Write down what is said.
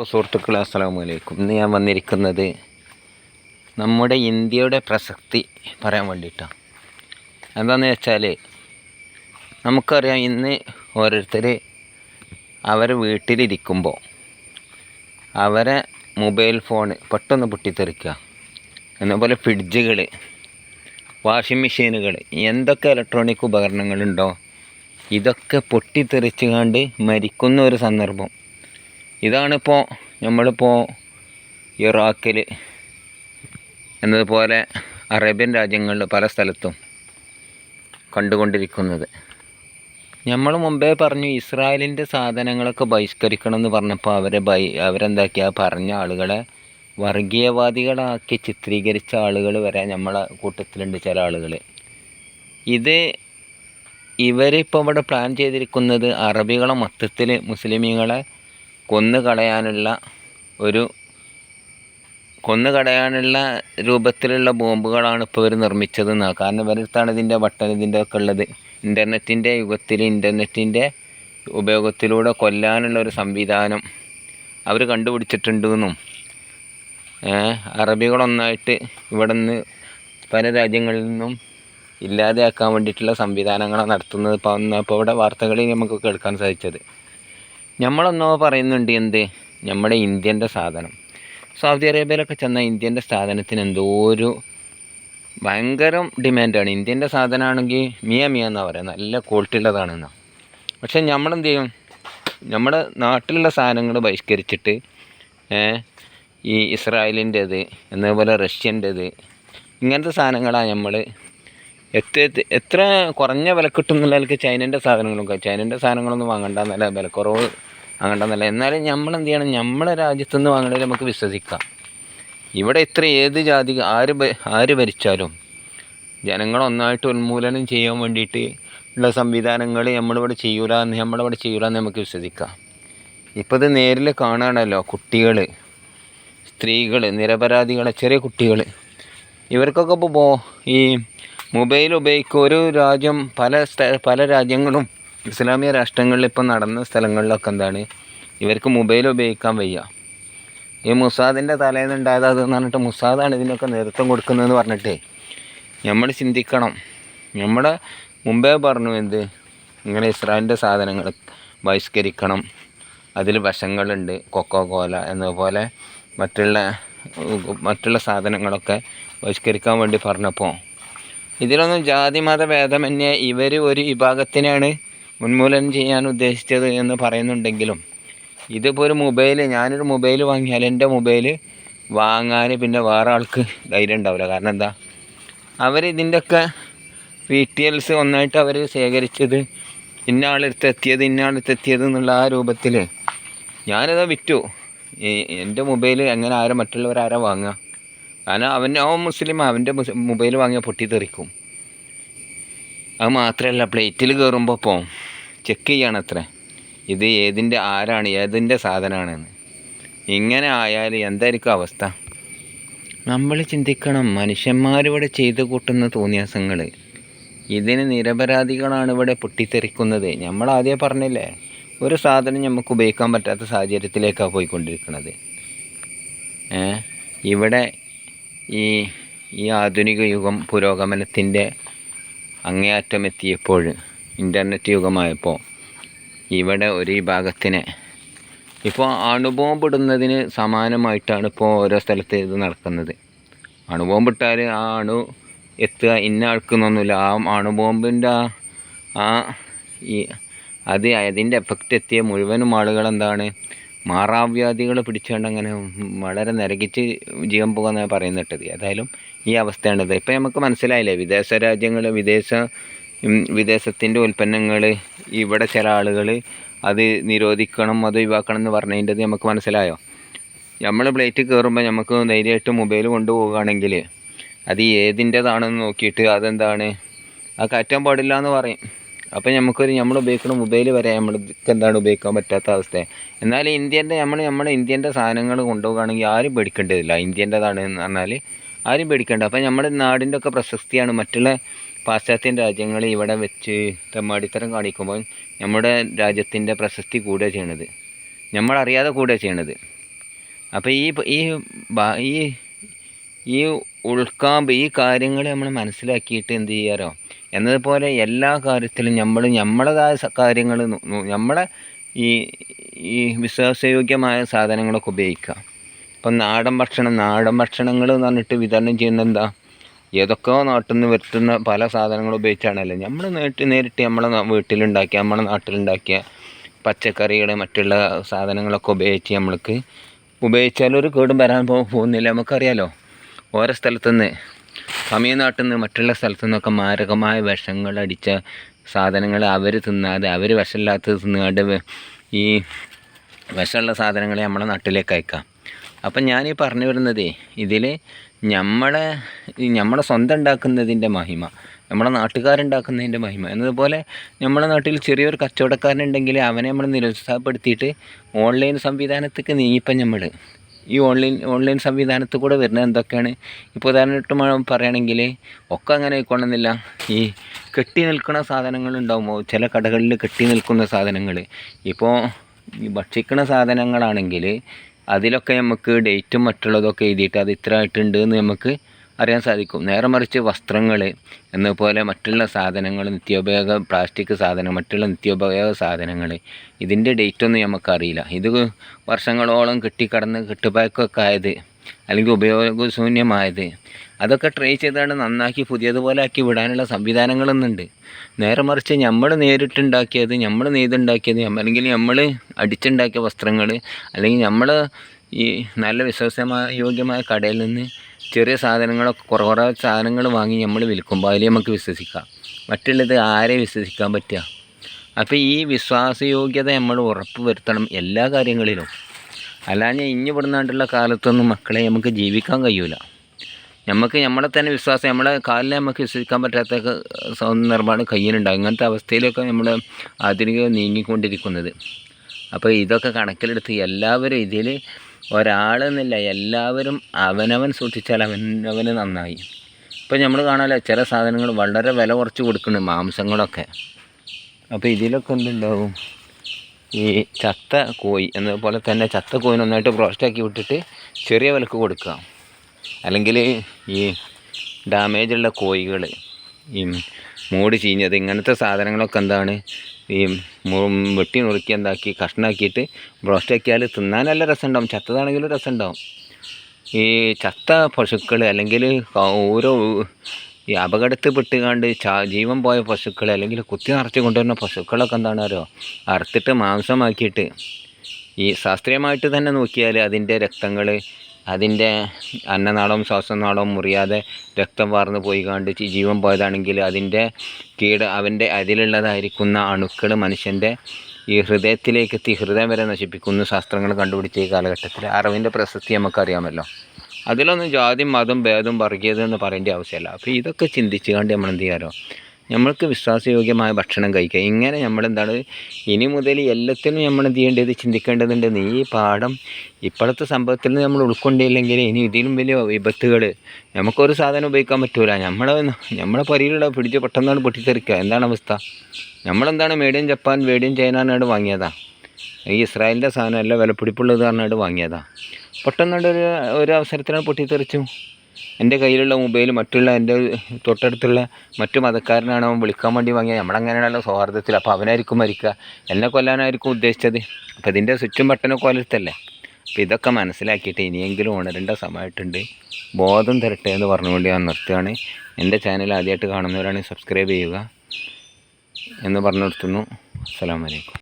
അപ്പോൾ സുഹൃത്തുക്കളെ അസ്സലാമു അലൈക്കും. ഇന്ന് ഞാൻ വന്നിരിക്കുന്നത് നമ്മുടെ ഇന്ത്യയുടെ പ്രസക്തി പറയാൻ വേണ്ടിയിട്ടാണ് എന്താണെന്ന് വെച്ചാൽ നമുക്കറിയാം ഇന്ന് ഓരോരുത്തർ അവരെ വീട്ടിലിരിക്കുമ്പോൾ അവരെ മൊബൈൽ ഫോൺ പെട്ടെന്ന് പൊട്ടിത്തെറിക്കുക. എന്നപോലെ ഫ്രിഡ്ജുകൾ വാഷിംഗ് മെഷീനുകൾ എന്തൊക്കെ ഇലക്ട്രോണിക് ഉപകരണങ്ങളുണ്ടോ ഇതൊക്കെ പൊട്ടിത്തെറിച്ച് കണ്ട് മരിക്കുന്ന ഒരു സന്ദർഭം. ഇതാണിപ്പോൾ നമ്മളിപ്പോൾ ഇറാഖിൽ എന്നതുപോലെ അറേബ്യൻ രാജ്യങ്ങളിൽ പല സ്ഥലത്തും കണ്ടുകൊണ്ടിരിക്കുന്നത്. നമ്മൾ മുമ്പേ പറഞ്ഞു ഇസ്രായേലിന്റെ സാധനങ്ങളൊക്കെ ബഹിഷ്കരിക്കണം എന്ന് പറഞ്ഞപ്പോൾ അവരെ ബൈ അവരെന്താക്കിയ പറഞ്ഞ ആളുകളെ വർഗീയവാദികളാക്കി ചിത്രീകരിച്ച ആളുകൾ വരെ നമ്മളെ കൂട്ടത്തിലുണ്ട് ചില ആളുകൾ ഇത് ഇവരിപ്പോൾ ഇവിടെ പ്ലാൻ ചെയ്തിരിക്കുന്നത് അറബികളെ മൊത്തത്തിൽ മുസ്ലിമീങ്ങളെ കൊന്നു കളയാനുള്ള ഒരു കൊന്നു കളയാനുള്ള രൂപത്തിലുള്ള ബോംബുകളാണ് ഇപ്പോൾ ഇവർ നിർമ്മിച്ചതെന്നാണ് കാരണം ഇവരടുത്താണ് ഇതിന്റെ വട്ടൻ ഇതിന്റെ ഒക്കെ ഉള്ളത്. ഇന്റർനെറ്റിന്റെ യുഗത്തിൽ ഇന്റർനെറ്റിന്റെ ഉപയോഗത്തിലൂടെ കൊല്ലാനുള്ള ഒരു സംവിധാനം അവർ കണ്ടുപിടിച്ചിട്ടുണ്ടെന്നും അറബികളൊന്നായിട്ട് ഇവിടെ നിന്ന് പല രാജ്യങ്ങളിൽ നിന്നും ഇല്ലാതെയാക്കാൻ വേണ്ടിയിട്ടുള്ള സംവിധാനങ്ങളാണ് നടത്തുന്നത്. ഇപ്പോൾ ഇപ്പോൾ ഇവിടെ വാർത്തകളിൽ നമുക്ക് കേൾക്കാൻ സാധിച്ചത്. നമ്മളൊന്നോ പറയുന്നുണ്ട് എന്ത്? നമ്മുടെ ഇന്ത്യന്റെ സാധനം. സൗദി അറേബ്യയിലൊക്കെ ചെന്ന ഇന്ത്യന്റെ സാധനത്തിന് എന്തോ ഒരു ഭയങ്കരം ഡിമാൻഡാണ്. ഇന്ത്യന്റെ സാധനമാണെങ്കിൽ മിയ മിയ എന്നാണ് പറയുക നല്ല ക്വാളിറ്റി ഉള്ളതാണെന്നാണ് പക്ഷേ നമ്മളെന്ത് ചെയ്യും നമ്മുടെ നാട്ടിലുള്ള സാധനങ്ങൾ ബഹിഷ്കരിച്ചിട്ട് ഈ ഇസ്രായേലിന്റേത് എന്നതുപോലെ റഷ്യന്റേത് ഇങ്ങനത്തെ സാധനങ്ങളാണ് നമ്മൾ എത്ര എത്ര കുറഞ്ഞ വില കിട്ടും എന്നുള്ളതിലേക്ക് ചൈനന്റെ സാധനങ്ങളൊക്കെ ചൈനന്റെ സാധനങ്ങളൊന്നും വാങ്ങണ്ട നല്ല വിലക്കുറവ് വാങ്ങണ്ടെന്നല്ല എന്നാലും നമ്മൾ എന്ത് ചെയ്യണം നമ്മളെ രാജ്യത്തു നിന്ന് വാങ്ങണതിൽ നമുക്ക് വിശ്വസിക്കാം. ഇവിടെ ഇത്ര ഏത് ജാതി ആര് ആര് ഭരിച്ചാലും ജനങ്ങളൊന്നായിട്ട് ഉന്മൂലനം ചെയ്യാൻ വേണ്ടിയിട്ട് ഉള്ള സംവിധാനങ്ങൾ നമ്മളിവിടെ ചെയ്യൂല എന്ന് നമ്മളിവിടെ ചെയ്യൂല എന്ന് നമുക്ക് വിശ്വസിക്കാം. ഇപ്പോൾ ഇത് നേരിൽ കാണുകയാണല്ലോ കുട്ടികൾ സ്ത്രീകൾ നിരപരാധികളെ ചെറിയ കുട്ടികൾ ഇവർക്കൊക്കെ ഇപ്പോൾ ഈ മൊബൈൽ ഉപയോഗിക്കുക ഒരു രാജ്യം പല പല രാജ്യങ്ങളും ഇസ്ലാമിക രാഷ്ട്രങ്ങളിൽ ഇപ്പോൾ നടന്ന സ്ഥലങ്ങളിലൊക്കെ എന്താണ്? ഇവർക്ക് മൊബൈൽ ഉപയോഗിക്കാൻ വയ്യ. ഈ മുസാദിന്റെ തലേന്ന് ഉണ്ടായത് അതെന്ന് പറഞ്ഞിട്ട് മുസാദാണ് ഇതിനൊക്കെ നേതൃത്വം കൊടുക്കുന്നതെന്ന് പറഞ്ഞിട്ട്. നമ്മൾ ചിന്തിക്കണം. നമ്മുടെ മുമ്പേ പറഞ്ഞു എന്ത്? ഇങ്ങനെ ഇസ്രായേലിന്റെ സാധനങ്ങൾ ബഹിഷ്കരിക്കണം. അതിൽ വശങ്ങളുണ്ട്. കൊക്കോ കോല എന്നതുപോലെ മറ്റുള്ള മറ്റുള്ള സാധനങ്ങളൊക്കെ ബഹിഷ്കരിക്കാൻ വേണ്ടി പറഞ്ഞപ്പോൾ. ഇതിലൊന്നും ജാതി മത ഭേദമന്യേ ഇവർ ഒരു വിഭാഗത്തിനാണ് ഉന്മൂലനം ചെയ്യാൻ ഉദ്ദേശിച്ചത് എന്ന് പറയുന്നുണ്ടെങ്കിലും ഇതിപ്പോൾ ഒരു മൊബൈൽ ഞാനൊരു മൊബൈൽ വാങ്ങിയാൽ എന്റെ മൊബൈൽ വാങ്ങാൻ പിന്നെ വേറെ ആൾക്ക് ധൈര്യം ഉണ്ടാവില്ല. കാരണം എന്താ? അവർ ഇതിന്റെയൊക്കെ ഡീറ്റെയിൽസ് ഒന്നായിട്ട് അവർ ശേഖരിച്ചത് ഇന്ന ആളെടുത്ത് എത്തിയത് ഇന്ന ആളെടുത്ത് എത്തിയത് എന്നുള്ള ആ രൂപത്തിൽ ഞാനത് വിറ്റു. എന്റെ മൊബൈൽ എങ്ങനെ ആരും മറ്റുള്ളവരാരാ വാങ്ങുക? കാരണം അവൻ അവൻ മുസ്ലിം അവന്റെ മൊബൈൽ വാങ്ങിയാൽ പൊട്ടിത്തെറിക്കും. അത് മാത്രമല്ല പ്ലേറ്റിൽ കയറുമ്പോൾ ഇപ്പോൾ ചെക്ക് ചെയ്യണം അത്ര ഇത് ഏതിന്റെ ആരാണ് ഏതിന്റെ സാധനമാണെന്ന് ഇങ്ങനെ ആയാൽ എന്തായിരിക്കും അവസ്ഥ? നമ്മൾ ചിന്തിക്കണം മനുഷ്യന്മാരിവിടെ ചെയ്തു കൂട്ടുന്ന തോന്നിയാസങ്ങൾ ഇതിന് നിരപരാധികളാണ് ഇവിടെ പൊട്ടിത്തെറിക്കുന്നത്. നമ്മൾ ആദ്യം പറഞ്ഞില്ലേ ഒരു സാധനം നമുക്ക് ഉപയോഗിക്കാൻ പറ്റാത്ത സാഹചര്യത്തിലേക്കാണ് പോയിക്കൊണ്ടിരിക്കുന്നത് ഇവിടെ ഈ ഈ ആധുനിക യുഗം പുരോഗമനത്തിന്റെ അങ്ങേയറ്റം എത്തിയപ്പോൾ ഇന്റർനെറ്റ് യുഗമായപ്പോൾ ഇവിടെ ഒരു വിഭാഗത്തിന് ഇപ്പോൾ അണുബോംബ് ഇടുന്നതിന് സമാനമായിട്ടാണ് ഇപ്പോൾ ഓരോ സ്ഥലത്ത് ഇത് നടക്കുന്നത്. അണുബോംബ് ഇട്ടാൽ ആ അണു എത്തുക ഇന്ന ആൾക്കുന്നൊന്നുമില്ല ആ അണുബോംബിന്റെ ആ ഈ അത് അതിന്റെ എഫക്റ്റ് എത്തിയ മുഴുവനും ആളുകൾ എന്താണ് മാറാവ്യാധികൾ പിടിച്ചുകൊണ്ട് അങ്ങനെ വളരെ നരകിച്ച് ജീവൻ പോകുന്നതാണ് പറയുന്നിട്ടത് ഏതായാലും ഈ അവസ്ഥയാണിത്. ഇപ്പം നമുക്ക് മനസ്സിലായില്ലേ? വിദേശ രാജ്യങ്ങൾ വിദേശ വിദേശത്തിന്റെ ഉൽപ്പന്നങ്ങൾ ഇവിടെ ചില ആളുകൾ അത് നിരോധിക്കണം അത് ഒഴിവാക്കണം എന്ന് പറഞ്ഞതിന്റെത് നമുക്ക് മനസ്സിലായോ? നമ്മൾ പ്ലേറ്റ് കയറുമ്പോൾ നമുക്ക് ധൈര്യമായിട്ട് മൊബൈൽ കൊണ്ടുപോവുകയാണെങ്കിൽ അത് ഏതിന്റെതാണെന്ന് നോക്കിയിട്ട് അതെന്താണ്? അത് കയറ്റാൻ പാടില്ല എന്ന് പറയും. അപ്പോൾ നമുക്കൊരു നമ്മൾ ഉപയോഗിക്കുന്ന മൊബൈൽ വരെ നമ്മൾക്ക് എന്താണ് ഉപയോഗിക്കാൻ പറ്റാത്ത അവസ്ഥ. എന്നാൽ ഇന്ത്യന്റെ നമ്മൾ നമ്മുടെ ഇന്ത്യന്റെ സാധനങ്ങൾ കൊണ്ടുപോവുകയാണെങ്കിൽ ആരും പേടിക്കേണ്ടതില്ല. ഇന്ത്യന്റെതാണ് എന്ന് പറഞ്ഞാൽ ആരും പേടിക്കേണ്ട. അപ്പോൾ നമ്മുടെ നാടിന്റെ ഒക്കെ പ്രശസ്തിയാണ് മറ്റുള്ള പാശ്ചാത്യ രാജ്യങ്ങൾ ഇവിടെ വെച്ച് തെമ്മാടിത്തരം കാണിക്കുമ്പോൾ നമ്മുടെ രാജ്യത്തിന്റെ പ്രശസ്തി കൂടുക ചെയ്യണത്. നമ്മളറിയാതെ കൂടുക ചെയ്യണത്. അപ്പോൾ ഈ ഈ ഈ ഈ ഉൾക്കാമ്പ് ഈ കാര്യങ്ങൾ നമ്മൾ മനസ്സിലാക്കിയിട്ട് എന്ത് ചെയ്യാറോ? എന്നതുപോലെ എല്ലാ കാര്യത്തിലും നമ്മൾ നമ്മളതായ കാര്യങ്ങൾ നമ്മളെ ഈ ഈ വിശ്വാസയോഗ്യമായ സാധനങ്ങളൊക്കെ ഉപയോഗിക്കുക. ഇപ്പം നാടൻ ഭക്ഷണം നാടൻ ഭക്ഷണങ്ങൾ എന്ന് പറഞ്ഞിട്ട് വിതരണം ചെയ്യുന്നത് എന്താ? ഏതൊക്കെയോ നാട്ടിൽ നിന്ന് വരുത്തുന്ന പല സാധനങ്ങൾ ഉപയോഗിച്ചാണല്ലോ. നമ്മൾ നേരിട്ട് നേരിട്ട് നമ്മളെ വീട്ടിലുണ്ടാക്കിയ നമ്മളെ നാട്ടിലുണ്ടാക്കിയ പച്ചക്കറികൾ മറ്റുള്ള സാധനങ്ങളൊക്കെ ഉപയോഗിച്ച് നമ്മൾക്ക് ഉപയോഗിച്ചാൽ ഒരു കേടും വരാൻ പോകുന്നില്ല. നമുക്കറിയാലോ ഓരോ സ്ഥലത്തുനിന്ന് തമിഴ്നാട്ടിൽ നിന്ന് മറ്റുള്ള സ്ഥലത്തു നിന്നൊക്കെ മാരകമായ വിഷങ്ങൾ അടിച്ച സാധനങ്ങൾ അവർ തിന്നാതെ അവർ വിഷമില്ലാത്തത് തിന്നാതെ ഈ വിഷമുള്ള സാധനങ്ങളെ നമ്മളെ നാട്ടിലേക്ക് അയക്കാം. അപ്പം ഞാൻ ഈ പറഞ്ഞു വരുന്നതേ ഇതിൽ നമ്മളെ നമ്മളെ സ്വന്തം ഉണ്ടാക്കുന്നതിന്റെ മഹിമ നമ്മളെ നാട്ടുകാരുണ്ടാക്കുന്നതിന്റെ മഹിമ. എന്നതുപോലെ നമ്മളെ നാട്ടിൽ ചെറിയൊരു കച്ചവടക്കാരനുണ്ടെങ്കിൽ അവനെ നമ്മൾ നിരുത്സാഹപ്പെടുത്തിയിട്ട് ഓൺലൈൻ സംവിധാനത്തേക്ക് നീങ്ങിപ്പം നമ്മൾ ഈ ഓൺലൈൻ ഓൺലൈൻ സംവിധാനത്തിൽ കൂടെ വരുന്നത് എന്തൊക്കെയാണ്? ഇപ്പോൾ ഉദാഹരണമായിട്ട് പറയുകയാണെങ്കിൽ ഒക്കെ അങ്ങനെ ആയിക്കൊള്ളുന്നില്ല ഈ കെട്ടി നിൽക്കുന്ന സാധനങ്ങളുണ്ടാകുമ്പോൾ ചില കടകളിൽ കെട്ടി നിൽക്കുന്ന സാധനങ്ങൾ ഇപ്പോൾ ഈ ഭക്ഷിക്കുന്ന സാധനങ്ങളാണെങ്കിൽ അതിലൊക്കെ നമുക്ക് ഡേറ്റും മറ്റുള്ളതൊക്കെ എഴുതിയിട്ട് അത് ഇത്ര ആയിട്ടുണ്ട് എന്ന് നമുക്ക് അറിയാൻ സാധിക്കും. നേരെ മറിച്ച് വസ്ത്രങ്ങൾ എന്നപോലെ മറ്റുള്ള സാധനങ്ങൾ നിത്യോപയോഗ പ്ലാസ്റ്റിക് സാധനം മറ്റുള്ള നിത്യോപയോഗ സാധനങ്ങൾ ഇതിന്റെ ഡേറ്റൊന്നും നമുക്കറിയില്ല. ഇത് വർഷങ്ങളോളം കെട്ടിക്കടന്ന് കെട്ടുപാക്കൊക്കെ ആയത് അല്ലെങ്കിൽ ഉപയോഗശൂന്യമായത്. അതൊക്കെ ട്രൈ ചെയ്താണ് നന്നാക്കി പുതിയതുപോലെ ആക്കി വിടാനുള്ള സംവിധാനങ്ങളൊന്നുണ്ട്. നേരെ മറിച്ച് നമ്മൾ നേരിട്ടുണ്ടാക്കിയത് നമ്മൾ നെയ്തുണ്ടാക്കിയത് അല്ലെങ്കിൽ നമ്മൾ അടിച്ചുണ്ടാക്കിയ വസ്ത്രങ്ങൾ അല്ലെങ്കിൽ നമ്മൾ ഈ നല്ല വിശ്വസമായ യോഗ്യമായ കടയിൽ നിന്ന് ചെറിയ സാധനങ്ങളൊക്കെ കുറേ കുറേ സാധനങ്ങൾ വാങ്ങി നമ്മൾ വിൽക്കുമ്പോൾ അതിൽ നമുക്ക് വിശ്വസിക്കാം. മറ്റുള്ളത് ആരെ വിശ്വസിക്കാൻ പറ്റുക? അപ്പോൾ ഈ വിശ്വാസയോഗ്യത നമ്മൾ ഉറപ്പ് വരുത്തണം എല്ലാ കാര്യങ്ങളിലും. അല്ലാഞ്ഞ ഇഞ്ഞു പെടുന്നാണ്ടുള്ള കാലത്തൊന്നും മക്കളെ നമുക്ക് ജീവിക്കാൻ കഴിയൂല. നമുക്ക് നമ്മളെ തന്നെ വിശ്വാസം നമ്മളെ കാലിനെ നമുക്ക് വിശ്വസിക്കാൻ പറ്റാത്ത നിർമ്മാണം കയ്യിലുണ്ടാകും ഇങ്ങനത്തെ അവസ്ഥയിലൊക്കെ നമ്മൾ ആധുനിക നീങ്ങിക്കൊണ്ടിരിക്കുന്നത്. അപ്പോൾ ഇതൊക്കെ കണക്കിലെടുത്ത് എല്ലാവരും ഇതിൽ ഒരാളെന്നില്ല എല്ലാവരും അവനവൻ സൂക്ഷിച്ചാൽ അവനവന് നന്നായി. ഇപ്പം നമ്മൾ കാണാമല്ലോ ചില സാധനങ്ങൾ വളരെ വില കുറച്ച് കൊടുക്കുന്നുണ്ട് മാംസങ്ങളൊക്കെ. അപ്പോൾ ഇതിലൊക്കെ എന്തുണ്ടാവും? ഈ ചത്ത കോഴി എന്നതുപോലെ തന്നെ ചത്ത കോഴി നന്നായിട്ട് ബ്രോസ്റ്റാക്കി വിട്ടിട്ട് ചെറിയ വിലക്ക് കൊടുക്കുക. അല്ലെങ്കിൽ ഈ ഡാമേജുള്ള കോഴികൾ ഈ മൂട് ചീഞ്ഞത് ഇങ്ങനത്തെ സാധനങ്ങളൊക്കെ എന്താണ്? ഈ വെട്ടി നുറുക്കി എന്താക്കി കഷ്ണാക്കിയിട്ട് ബ്രോസ്റ്റാക്കിയാൽ തിന്നാൻ നല്ല രസമുണ്ടാവും. ചത്തതാണെങ്കിലും രസമുണ്ടാവും. ഈ ചത്ത പശുക്കൾ അല്ലെങ്കിൽ ഓരോ ഈ അപകടത്തിൽ പെട്ടുകാണ്ട് ചാ ജീവൻ പോയ പശുക്കൾ അല്ലെങ്കിൽ കുത്തി നിറച്ച് കൊണ്ടുവരുന്ന പശുക്കളൊക്കെ എന്താണ് അറിയോ അറുത്തിട്ട് മാംസമാക്കിയിട്ട് ഈ ശാസ്ത്രീയമായിട്ട് തന്നെ നോക്കിയാൽ അതിന്റെ രക്തങ്ങൾ അതിന്റെ അന്നനാളവും ശ്വാസനാളവും മുറിയാതെ രക്തം വാർന്നു പോയി കണ്ട് ജീവൻ പോയതാണെങ്കിൽ അതിന്റെ കീട അവന്റെ അതിലുള്ളതായിരിക്കുന്ന അണുക്കൾ മനുഷ്യന്റെ ഈ ഹൃദയത്തിലേക്ക് എത്തി ഹൃദയം വരെ നശിപ്പിക്കുന്നു ശാസ്ത്രങ്ങൾ കണ്ടുപിടിച്ച ഈ കാലഘട്ടത്തിൽ അറിവിന്റെ പ്രസക്തി നമുക്കറിയാമല്ലോ. അതിലൊന്നും ജാതി മതം ഭേദം വർഗീയത എന്ന് പറയേണ്ട ആവശ്യമില്ല. അപ്പോൾ ഇതൊക്കെ ചിന്തിച്ചുകൊണ്ട് നമ്മൾ എന്ത് ചെയ്യാറോ നമ്മൾക്ക് വിശ്വാസയോഗ്യമായ ഭക്ഷണം കഴിക്കുക ഇങ്ങനെ നമ്മളെന്താണ്? ഇനി മുതൽ എല്ലാത്തിനും നമ്മൾ എന്ത് ചെയ്യേണ്ടത്? ചിന്തിക്കേണ്ടതുണ്ട്. നീ ഈ പാഠം ഇപ്പോഴത്തെ സംഭവത്തിൽ നിന്ന് നമ്മൾ ഉൾക്കൊണ്ടില്ലെങ്കിൽ ഇനി ഇതിലും വലിയ വിപത്തുകൾ നമുക്കൊരു സാധനം ഉപയോഗിക്കാൻ പറ്റൂല. നമ്മളെ നമ്മളെ പരിയിലുള്ള പിടിച്ച് പെട്ടെന്നാണ് പൊട്ടിത്തെറിക്കുക. എന്താണ് അവസ്ഥ? നമ്മളെന്താണ് മേഡിയൻ ജപ്പാൻ മേഡിയൻ ചൈന എന്നാണ് വാങ്ങിയതാ? ഈ ഇസ്രായേലിന്റെ സാധനമല്ല വിലപ്പിടിപ്പുള്ളത് പറഞ്ഞിട്ട് വാങ്ങിയതാ. പെട്ടെന്നാണ്ട് ഒരു ഒരു അവസരത്തിലാണ് പൊട്ടിത്തെറിച്ചു എന്റെ കയ്യിലുള്ള മൊബൈൽ മറ്റുള്ള എന്റെ തൊട്ടടുത്തുള്ള മറ്റു മതക്കാരനാണ് അവൻ വിളിക്കാൻ വേണ്ടി വാങ്ങിയത്. നമ്മളങ്ങനെയാണല്ലോ സൗഹാർദ്ദത്തിൽ. അപ്പോൾ അവനായിരിക്കും മരിക്കുക. എന്നെ കൊല്ലാനായിരിക്കും ഉദ്ദേശിച്ചത്. അപ്പോൾ ഇതിന്റെ സ്വിച്ചും ബട്ടനൊക്കെ കൊലത്തല്ലേ? അപ്പോൾ ഇതൊക്കെ മനസ്സിലാക്കിയിട്ട് ഇനിയെങ്കിലും ഉണരേണ്ട സമയമായിട്ടുണ്ട്. ബോധം തരട്ടെ എന്ന് പറഞ്ഞുകൊണ്ട് ഞാൻ നിർത്തുകയാണ്. എന്റെ ചാനൽ ആദ്യമായിട്ട് കാണുന്നവരാണ് സബ്സ്ക്രൈബ് ചെയ്യുക എന്ന് പറഞ്ഞു നിർത്തുന്നു. അസ്സലാമു അലൈക്കും.